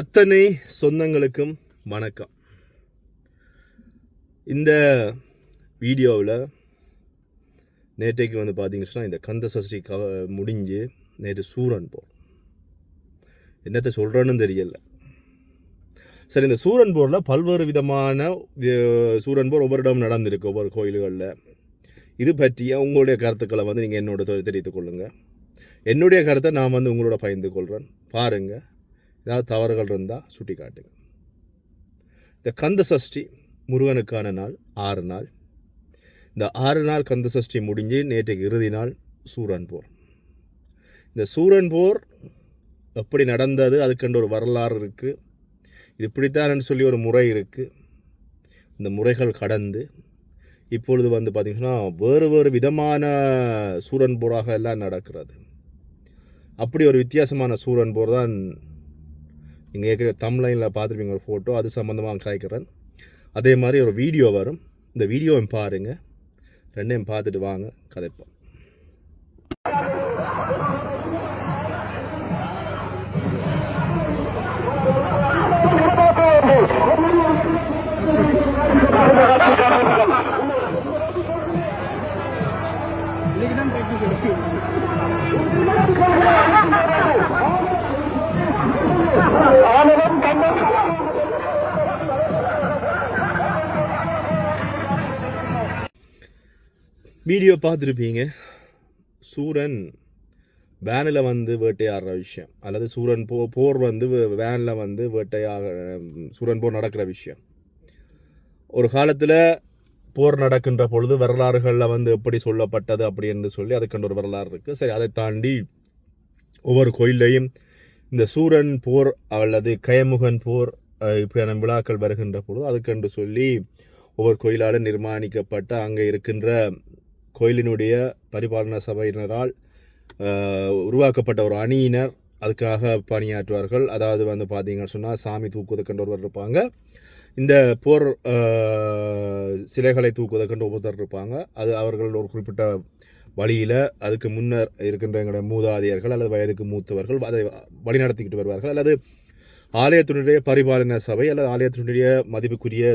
அத்தனை சொந்தங்களுக்கும் வணக்கம். இந்த வீடியோவில் நேற்றைக்கு வந்து பார்த்தீங்கன்னா இந்த கந்த சஷ்டி க முடிஞ்சு நேற்று சூரன் போர் என்னத்தை சொல்கிறேன்னு தெரியல. சரி இந்த சூரன் போரில் பல்வேறு விதமான சூரன் போர் ஒவ்வொரு இடம் நடந்திருக்கு ஒவ்வொரு கோயில்களில். இது பற்றிய உங்களுடைய கருத்துக்களை வந்து நீங்கள் என்னோட தெரிவித்துக் கொள்ளுங்கள் என்னுடைய கருத்தை நான் வந்து உங்களோட பகிர்ந்து கொள்கிறேன் பாருங்கள் ஏதாவது தவறுகள் இருந்தால் சுட்டி காட்டுங்க இந்த கந்த சஷ்டி முருகனுக்கான நாள் ஆறு நாள். இந்த ஆறு நாள் கந்த சஷ்டி முடிஞ்சு நேற்றுக்கு இறுதி நாள் சூரன் போர். இந்த சூரன் போர் எப்படி நடந்தது அதுக்கென்று ஒரு வரலாறு இருக்குது இது இப்படித்தான்னு சொல்லி ஒரு முறை இருக்குது இந்த முறைகள் கடந்து இப்பொழுது வந்து பார்த்திங்கன்னா வேறு வேறு விதமான சூரன் போராக எல்லாம் நடக்கிறது. அப்படி ஒரு வித்தியாசமான சூரன் போர் தான் நீங்கள் ஏற்கனவே தம்லைனில் பார்த்துருப்பீங்க ஒரு ஃபோட்டோ அது சம்மந்தமாக காய்க்கிறேன் அதே மாதிரி ஒரு வீடியோ வரும். இந்த வீடியோவையும் பாருங்கள் ரெண்டையும் பார்த்துட்டு வாங்க. கதைப்போம். வீடியோ பார்த்துருப்பீங்க. சூரன் வேனில் வந்து வேட்டையாடுற விஷயம். அல்லது சூரன் போ போர் வந்து வேனில் வந்து வேட்டையாக சூரன் போர் நடக்கிற விஷயம். ஒரு காலத்தில் போர் நடக்கின்ற பொழுது வரலாறுகளில் வந்து எப்படி சொல்லப்பட்டது அப்படின்னு சொல்லி அதுக்கென்று ஒரு வரலாறு இருக்குது சரி அதை தாண்டி ஒவ்வொரு கோயில்லையும் இந்த சூரன் போர் அல்லது கயமுகன் போர் இப்படியான விழாக்கள் வருகின்ற பொழுது அதுக்கென்று சொல்லி ஒவ்வொரு கோயிலால் நிர்மாணிக்கப்பட்ட அங்கே இருக்கின்ற கோயிலினுடைய பரிபாலன சபையினரால் உருவாக்கப்பட்ட ஒரு அணியினர் அதுக்காக பணியாற்றுவார்கள். அதாவது வந்து பார்த்தீங்கன்னு சொன்னால் சாமி தூக்குவதற்கென்று ஒருவர் இருப்பாங்க. இந்த போர் சிலைகளை தூக்குவதற்கென்று ஒவ்வொருத்தர் இருப்பாங்க. அது அவர்கள் ஒரு குறிப்பிட்ட வழியில் அதுக்கு முன்னர் இருக்கின்ற எங்களுடைய மூதாதையர்கள் அல்லது வயதுக்கு மூத்தவர்கள் அதை வழிநடத்திக்கிட்டு வருவார்கள். அல்லது ஆலயத்தினுடைய பரிபாலன சபை அல்லது ஆலயத்தினுடைய மதிப்புக்குரிய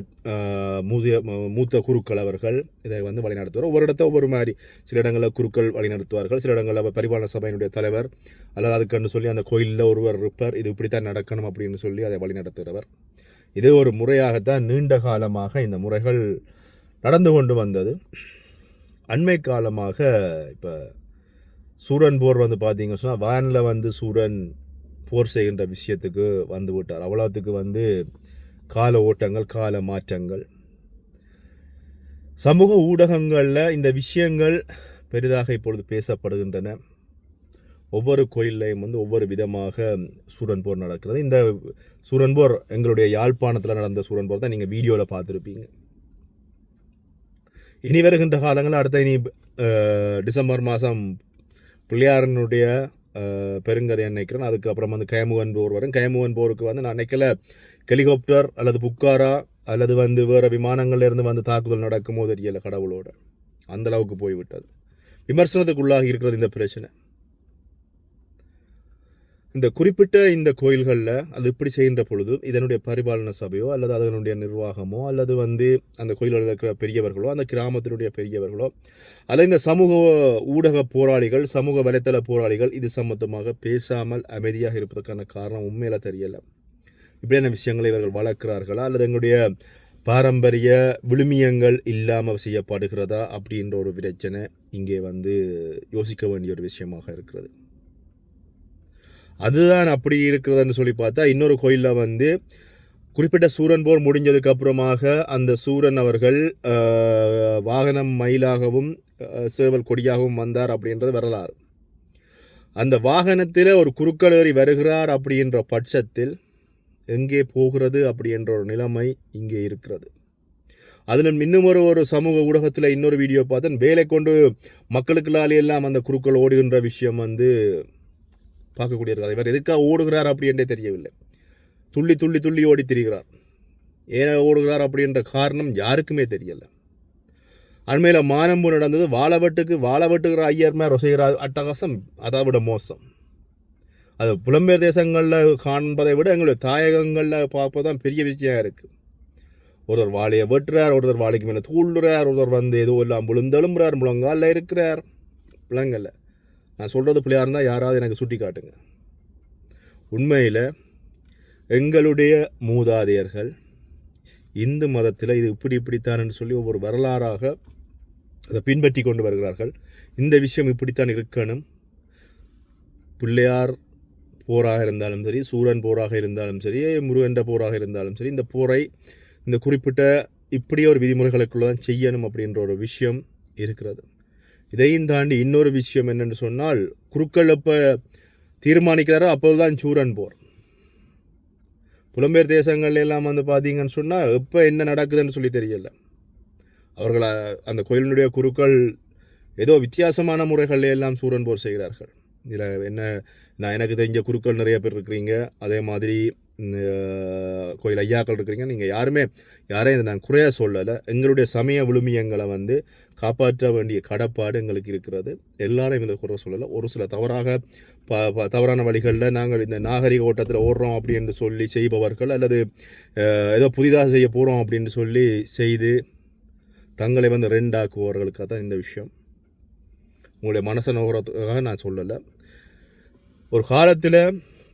மூதிய மூத்த குருக்கள் அவர்கள் இதை வந்து வழிநடத்துவார் ஒவ்வொரு இடத்த ஒவ்வொரு மாதிரி சில இடங்களில் குருக்கள் வழிநடத்துவார்கள் சில இடங்களில் பரிபாலன சபையினுடைய தலைவர் அல்லது அதுக்குன்னு சொல்லி அந்த கோயிலில் ஒருவர் இருப்பார். இது இப்படித்தான் நடக்கணும் அப்படின்னு சொல்லி அதை வழிநடத்துகிறவர். இது ஒரு முறையாகத்தான் நீண்ட காலமாக இந்த முறைகள் நடந்து கொண்டு வந்தது. அண்மை காலமாக இப்போ சூரன் போர் வந்து பார்த்தீங்க சொன்னால் வேனில் வந்து சூரன் போர் செய்கின்ற விஷயத்துக்கு வந்து விட்டார். அவ்வளோத்துக்கு வந்து கால ஓட்டங்கள் கால மாற்றங்கள். சமூக ஊடகங்களில் இந்த விஷயங்கள் பெரிதாக இப்பொழுது பேசப்படுகின்றன. ஒவ்வொரு கோயில்லையும் வந்து ஒவ்வொரு விதமாக சூரன்போர் நடக்கிறது. இந்த சூரன்போர் எங்களுடைய யாழ்ப்பாணத்தில் நடந்த சூரன்போர் தான் நீங்கள் வீடியோவில் பார்த்துருப்பீங்க. இனி வருகின்ற காலங்களில் அடுத்த இனி டிசம்பர் மாதம் பிள்ளையாரனுடைய பெருங்கதை நினைக்கிறேன் அதுக்கப்புறம் வந்து கயமுகன் போர் வரும். கயமுகன் போருக்கு வந்து நான் நினைக்கல ஹெலிகாப்டர் அல்லது புக்காரா அல்லது வந்து வேறு விமானங்கள்லேருந்து வந்து தாக்குதல் நடக்குமோ தெரியல கடவுளோட. அந்த அளவுக்கு போய்விட்டது. விமர்சனத்துக்குள்ளாகி இருக்கிறது இந்த பிரச்சனை. இந்த குறிப்பிட்ட இந்த கோயில்களில் அது இப்படி செய்கின்ற பொழுது இதனுடைய பரிபாலன சபையோ அல்லது அதனுடைய நிர்வாகமோ அல்லது வந்து அந்த கோயிலில் இருக்கிற பெரியவர்களோ அந்த கிராமத்தினுடைய பெரியவர்களோ அல்லது இந்த சமூக ஊடக போராளிகள் சமூக வலைத்தள போராளிகள் இது சம்பந்தமாக பேசாமல் அமைதியாக இருப்பதற்கான காரணம் உண்மையில தெரியலை. இப்படியான விஷயங்களை இவர்கள் வளர்க்கிறார்களா? அல்லது எங்களுடைய பாரம்பரிய விழுமியங்கள் இல்லாமல் செய்யப்படுகிறதா? அப்படின்ற ஒரு பிரச்சனை இங்கே வந்து யோசிக்க வேண்டிய ஒரு விஷயமாக இருக்கிறது. அதுதான் அப்படி இருக்கிறதுன்னு சொல்லி பார்த்தா இன்னொரு கோயிலில் வந்து குறிப்பிட்ட சூரன் போர் முடிஞ்சதுக்கு அப்புறமாக அந்த சூரன் அவர்கள் வாகனம் மயிலாகவும் சேவல் கொடியாகவும் வந்தார் அப்படின்றது வரலாறு. அந்த வாகனத்தில் ஒரு குறுக்கள் ஏறி வருகிறார் அப்படின்ற பட்சத்தில் எங்கே போகிறது அப்படின்ற ஒரு நிலைமை இங்கே இருக்கிறது. அதில் இன்னும் ஒரு ஒரு சமூக ஊடகத்தில் இன்னொரு வீடியோ பார்த்தேன். வேலை கொண்டு மக்களுக்குள்ளாலே எல்லாம் அந்த குறுக்கள் ஓடுகின்ற விஷயம் வந்து பார்க்கக்கூடிய இருக்காது இவர் எதுக்காக ஓடுகிறார் அப்படின்றே தெரியவில்லை. துள்ளி துள்ளி துள்ளி ஓடி திரிகிறார். ஏன் ஓடுகிறார் அப்படின்ற காரணம் யாருக்குமே தெரியலை. அண்மையில் மானம்பு நடந்தது. வாழவட்டுக்கு வாழவட்டுகிற ஐயர் மேல் செய்கிற அட்டகாசம் அதை விட மோசம். அது புலம்பெயர் தேசங்களில் காண்பதை விட எங்களுடைய தாயகங்களில் பார்ப்பதான் பெரிய விஷயம் இருக்குது ஒருவர் வாழையை வெட்டுறார் ஒருத்தர் வாழைக்கு மேலே தூள்ளுறார் ஒருத்தர் வந்து ஏதோ எல்லாம் விழுந்தெழும்புறார் முழங்காலில் இருக்கிறார். பிள்ளைங்கள்ல நான் சொல்கிறது பிள்ளையாக இருந்தால் யாராவது எனக்கு சுட்டி காட்டுங்க. உண்மையில் எங்களுடைய மூதாதையர்கள் இந்து மதத்தில் இது இப்படி இப்படித்தான் என்று சொல்லி ஒவ்வொரு வரலாறாக அதை பின்பற்றி கொண்டு வருகிறார்கள். இந்த விஷயம் இப்படித்தான் இருக்கணும். பிள்ளையார் போராக இருந்தாலும் சரி சூரன் போராக இருந்தாலும் சரி முருகன்ற போராக இருந்தாலும் சரி இந்த போரை இந்த குறிப்பிட்ட இப்படியே ஒரு விதிமுறைகளுக்குள்ள தான் செய்யணும் அப்படின்ற ஒரு விஷயம் இருக்கிறது. இதையும் தாண்டி இன்னொரு விஷயம் என்னென்னு சொன்னால் குருக்கள் எப்போ தீர்மானிக்கிறாரோ அப்போதுதான் சூரன் போர். புலம்பெயர் தேசங்கள் எல்லாம் வந்து பார்த்தீங்கன்னு சொன்னால் எப்போ என்ன நடக்குதுன்னு சொல்லி தெரியல. அவர்களை அந்த கோயிலினுடைய குருக்கள் ஏதோ வித்தியாசமான முறைகளில் எல்லாம் சூரன் போர் செய்கிறார்கள். இதில் என்ன நான் எனக்கு தெரிஞ்ச குருக்கள் நிறைய பேர் இருக்கிறீங்க. அதே மாதிரி கோயில் ஐயாக்கள் இருக்கிறீங்க. நீங்கள் யாருமே யாரையும் இதை நான் குறைய சொல்லலை. எங்களுடைய சமய விழுமியங்களை வந்து காப்பாற்ற வேண்டிய கடப்பாடு எங்களுக்கு இருக்கிறது. எல்லாரும் எங்களுக்கு குறை சொல்லலை. ஒரு சில தவறாக ப ப தவறான வழிகளில் நாங்கள் இந்த நாகரிக ஓட்டத்தில் ஓடுறோம் அப்படின்னு சொல்லி செய்பவர்கள் அல்லது ஏதோ புதிதாக செய்ய போகிறோம் அப்படின்னு சொல்லி செய்து தங்களை வந்து ரெண்டாக்குபவர்களுக்காக தான் இந்த விஷயம். உங்களுடைய மனசை நோகிறதுக்காக நான் சொல்லலை. ஒரு காலத்தில்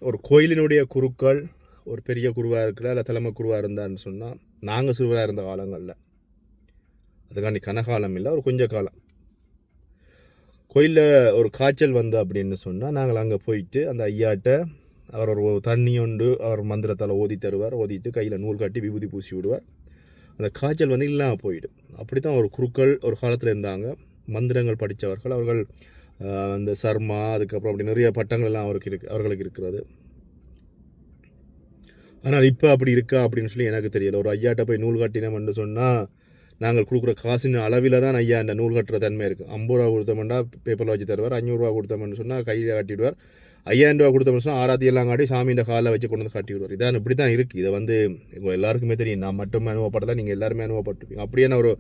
ஒரு கோயிலினுடைய குருக்கள் ஒரு பெரிய குருவாக இருக்கிற இல்லை தலைமை குருவாக இருந்தான்னு சொன்னால் நாங்கள் சிறுவராக இருந்த காலங்களில் அதுக்காண்டி கனகாலம் இல்லை ஒரு கொஞ்ச காலம். கோயிலில் ஒரு காய்ச்சல் வந்து அப்படின்னு சொன்னால் நாங்கள் அங்கே போயிட்டு அந்த ஐயாட்ட அவர் ஒரு தண்ணி உண்டு அவர் மந்திரத்தால் ஓதி தருவார் ஓதிட்டு கையில் நூல் காட்டி விபூதி பூசி விடுவார். அந்த காய்ச்சல் வந்து இல்லாமல் போயிடும். அப்படி தான் ஒரு குருக்கள் ஒரு காலத்தில் இருந்தாங்க. மந்திரங்கள் படித்தவர்கள் அவர்கள் அந்த சர்மா அதுக்கப்புறம் அப்படி நிறைய பட்டங்கள் எல்லாம் அவருக்கு இருக்கு அவர்களுக்கு இருக்கிறது. ஆனால் இப்போ அப்படி இருக்கா அப்படின்னு சொல்லி எனக்கு தெரியல. ஒரு ஐயாட்ட போய் நூல் காட்டினோம்னு சொன்னால் நாங்கள் கொடுக்குற காசின் அளவில் தான் ஐயா இந்த நூல் கட்டுற தன்மை இருக்குது ஐம்பது ரூபா கொடுத்தோம்னா பேப்பரில் வச்சு தருவார். அஞ்சூறுரூவா கொடுத்தோம்னு சொன்னால் கையில் காட்டிவிடுவார் ஐயாயிரம் ரூபா கொடுத்தோம்னு சொன்னால் ஆராத்தி எல்லாம் காட்டி சாமியின் காலில் வச்சு கொண்டு வந்து காட்டி விடுவார் இதான் இப்படி தான் இருக்குது இதை வந்து உங்கள் எல்லாருக்குமே தெரியும். நான் மட்டும் அனுபவப்படலை நீங்கள் எல்லாருமே அனுபவப்பட்டிருப்பீங்க. அப்படியான ஒரு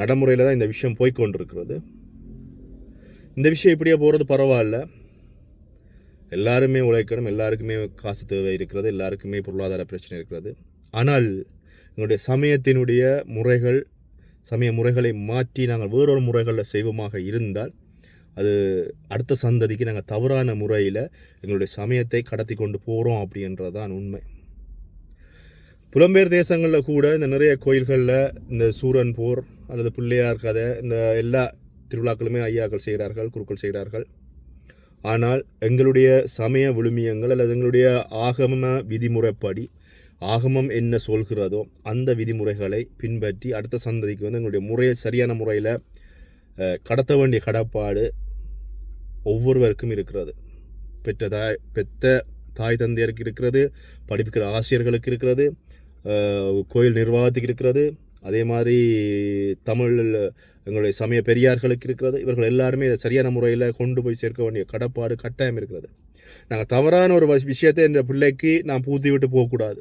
நடைமுறையில் தான் இந்த விஷயம் போய்கொண்டிருக்கிறது இந்த விஷயம் இப்படியே போகிறது பரவாயில்ல. எல்லாருமே உழைக்கணும் எல்லாருக்குமே காசு தேவை இருக்கிறது எல்லாருக்குமே பொருளாதார பிரச்சனை இருக்கிறது. ஆனால் எங்களுடைய சமயத்தினுடைய முறைகள் சமய முறைகளை மாற்றி நாங்கள் வேறொரு முறைகளில் செய்வோமாக இருந்தால் அது அடுத்த சந்ததிக்கு நாங்கள் தவறான முறையில் எங்களுடைய சமயத்தை கடத்தி கொண்டு போகிறோம் அப்படின்றது தான் உண்மை. புலம்பெயர் தேசங்களில் கூட இந்த நிறைய கோயில்களில் இந்த சூரன் போர் அல்லது பிள்ளையார் கதை இந்த எல்லா திருவிழாக்களுமே ஐயாக்கள் செய்கிறார்கள் குருக்கள் செய்கிறார்கள். ஆனால் எங்களுடைய சமய விழுமியங்கள் அல்லது எங்களுடைய ஆகம விதிமுறைப்படி ஆகமம் என்ன சொல்கிறதோ அந்த விதிமுறைகளை பின்பற்றி அடுத்த சந்ததிக்கு வந்து எங்களுடைய முறையை சரியான முறையில் கடத்த வேண்டிய கடப்பாடு ஒவ்வொருவருக்கும் இருக்கிறது. பெற்ற தாய் பெற்ற தாய் தந்தையருக்கு இருக்கிறது படிப்புக்கிற ஆசிரியர்களுக்கு இருக்கிறது கோயில் நிர்வாகத்துக்கு இருக்கிறது அதே மாதிரி தமிழ் எங்களுடைய சமய பெரியார்களுக்கு இருக்கிறது இவர்கள் எல்லாருமே இதை சரியான முறையில் கொண்டு போய் சேர்க்க வேண்டிய கடப்பாடு கட்டாயம் இருக்கிறது. நாங்கள் தவறான ஒரு விஷயத்தை என்ற பிள்ளைக்கு நான் பூத்தி விட்டு போகக்கூடாது.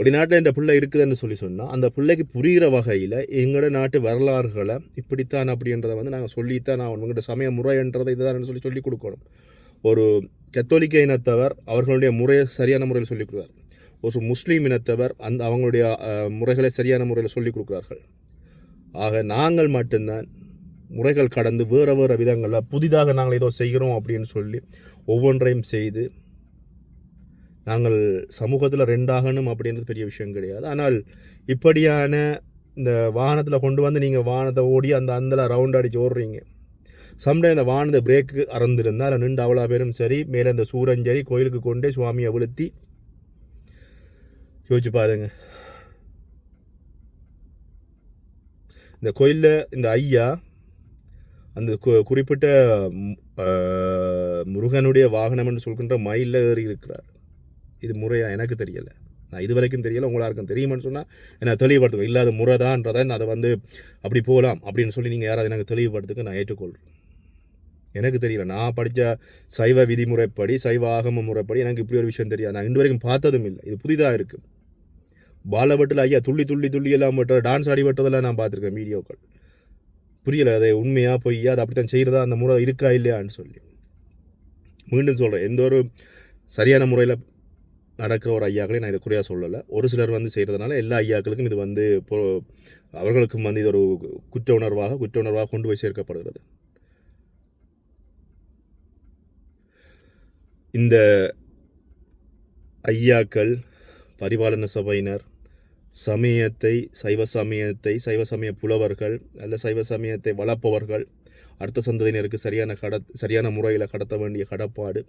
வெளிநாட்டில் என்ற பிள்ளை இருக்குதுன்னு சொல்லி சொன்னால் அந்த பிள்ளைக்கு புரிகிற வகையில் எங்களோட நாட்டு வரலாறுகளை இப்படித்தான் அப்படின்றத வந்து நாங்கள் சொல்லித்தான் நான் உங்கள்கிட்ட சமய முறைன்றதை இதுதான் சொல்லி சொல்லிக் கொடுக்கணும். ஒரு கத்தோலிக்க இனத்தவர் அவர்களுடைய முறையை சரியான முறையில் சொல்லிக் கொடுக்குறார். ஒரு முஸ்லீம் இனத்தவர் அந்த அவங்களுடைய முறைகளை சரியான முறையில் சொல்லிக் கொடுக்குறார்கள். ஆக நாங்கள் மட்டும்தான் முறைகள் கடந்து வேறு வேறு விதங்களில் புதிதாக நாங்கள் ஏதோ செய்கிறோம் அப்படின்னு சொல்லி ஒவ்வொன்றையும் செய்து நாங்கள் சமூகத்தில் ரெண்டாகணும் அப்படின்றது பெரிய விஷயம் கிடையாது. ஆனால் இப்படியான இந்த வாகனத்தில் கொண்டு வந்து நீங்கள் வாகனத்தை ஓடி அந்த அந்தில் ரவுண்ட் அடித்து ஓடுறீங்க. சம்டைம் அந்த வாகனத்தை பிரேக்கு அறந்துருந்தால் அதில் நின்று அவ்வளோ பேரும் சரி மேலே அந்த சூரஞ்சரி கோயிலுக்கு கொண்டே சுவாமியை அவிழ்த்தி யோசிச்சு பாருங்க. இந்த கோயிலில் இந்த ஐயா அந்த குறிப்பிட்ட முருகனுடைய வாகனம் என்று சொல்கின்ற மயிலில் ஏறி இருக்கிறார் இது முறையாக எனக்கு தெரியலை. நான் இது வரைக்கும் தெரியலை உங்களாருக்கும் தெரியுமான்னு சொன்னால் என்ன தெளிவுபடுத்துக்க இல்லாத முறை தான்றதை அதை வந்து அப்படி போகலாம் அப்படின்னு சொல்லி நீங்கள் யாராவது எனக்கு தெளிவுபடுத்துக்கு நான் ஏற்றுக்கொள்கிறேன் எனக்கு தெரியல. நான் படித்த சைவ விதிமுறைப்படி சைவ ஆகம முறைப்படி எனக்கு இப்படி ஒரு விஷயம் தெரியாது. நான் இன்று வரைக்கும் பார்த்ததும் இல்லை. இது புதிதாக இருக்குது பாலபட்டில் ஐயா துள்ளி துள்ளி துள்ளி எல்லாம் விட்டுற டான்ஸ் ஆடி விட்டதெல்லாம் நான் பார்த்துருக்கேன் வீடியோக்கள். புரியலை அதை உண்மையாக பொய்யா அது அப்படித்தான் செய்கிறதா அந்த முறை இருக்கா இல்லையான்னு சொல்லி. மீண்டும் சொல்கிறேன் எந்த ஒரு சரியான முறையில் நடக்கிற ஒரு ஐயாக்களையும் நான் இதை குறையாக சொல்லலை. ஒரு சிலர் வந்து செய்கிறதுனால எல்லா ஐயாக்களுக்கும் இது வந்து இப்போ அவர்களுக்கும் வந்து இது ஒரு குற்ற உணர்வாக குற்ற உணர்வாக கொண்டு போய் சேர்க்கப்படுகிறது. இந்த ஐயாக்கள் பரிபாலன சபையினர் சமயத்தை சைவ சமயத்தை சைவ சமய புலவர்கள் அல்ல சைவ சமயத்தை வளர்ப்பவர்கள் அடுத்த சந்ததியினருக்கு சரியான கட சரியான முறையில் கடத்த வேண்டிய கடப்பாடு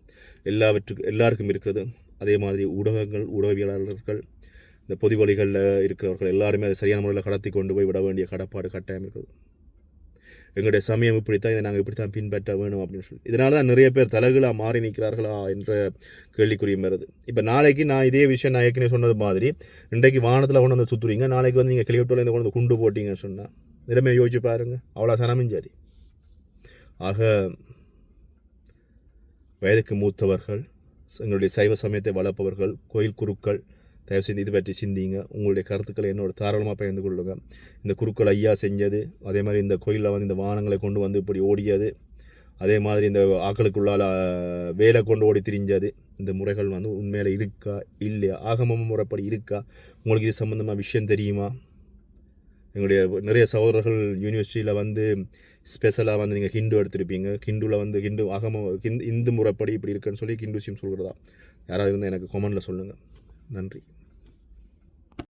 எல்லாவற்றுக்கு எல்லாருக்கும் இருக்கிறது. அதே மாதிரி ஊடகங்கள் ஊடகவியலாளர்கள் இந்த பொது வழிகளில் இருக்கிறவர்கள் எல்லாருமே அதை சரியான முறையில் கடத்தி கொண்டு போய் விட வேண்டிய கடப்பாடு கட்டாயம் இருக்குது. எங்களுடைய சமயம் இப்படித்தான் இதை நாங்கள் இப்படித்தான் பின்பற்ற வேணும் அப்படின்னு சொல்லி. இதனால தான் நிறைய பேர் தலைகளாக மாறி நிற்கிறார்களா என்ற கேள்விக்குறியும் வருது. இப்போ நாளைக்கு நான் இதே விஷயம் நான் ஏற்கனவே சொன்னது மாதிரி இன்றைக்கு வானத்தில் கொண்டு வந்து சுற்றுறீங்க நாளைக்கு வந்து நீங்கள் கிளியோட்டில் கொண்டு வந்து குண்டு போட்டிங்கன்னு சொன்னால் நிலைமையை யோசிச்சு பாருங்க அவ்வளோ சனமும் சரி ஆக வயதுக்கு மூத்தவர்கள் எங்களுடைய சைவ சமயத்தை வளர்ப்பவர்கள் கோயில் குருக்கள் தயவு செய்து இது பற்றி சிந்திங்க. உங்களுடைய கருத்துக்களை என்னோட தாராளமாக பகிர்ந்து கொள்ளுங்கள் இந்த குருக்கள் ஐயா செஞ்சது அதே மாதிரி இந்த கோயிலில் வந்து இந்த வானங்களை கொண்டு வந்து இப்படி ஓடியது அதே மாதிரி இந்த ஆக்களுக்குள்ளால் வேலை கொண்டு ஓடி திரிஞ்சது. இந்த முறைகள் வந்து உண்மையில் இருக்கா? இல்லையா? ஆகமம் முறைப்படி இருக்கா? உங்களுக்கு இது சம்மந்தமாக விஷயம் தெரியுமா? எங்களுடைய நிறைய சகோதரர்கள் யூனிவர்சிட்டியில் வந்து ஸ்பெஷலாக வந்து நீங்கள் ஹிந்து எடுத்திருப்பீங்க. ஹிந்துவில் வந்து ஹிந்து அகம ஹிந்து இந்து முறைப்படி இப்படி இருக்குன்னு சொல்லி ஹிந்துசியம் சொல்கிறதா யாராவது இருந்தால் எனக்கு கொமெண்டில் சொல்லுங்கள் நன்றி.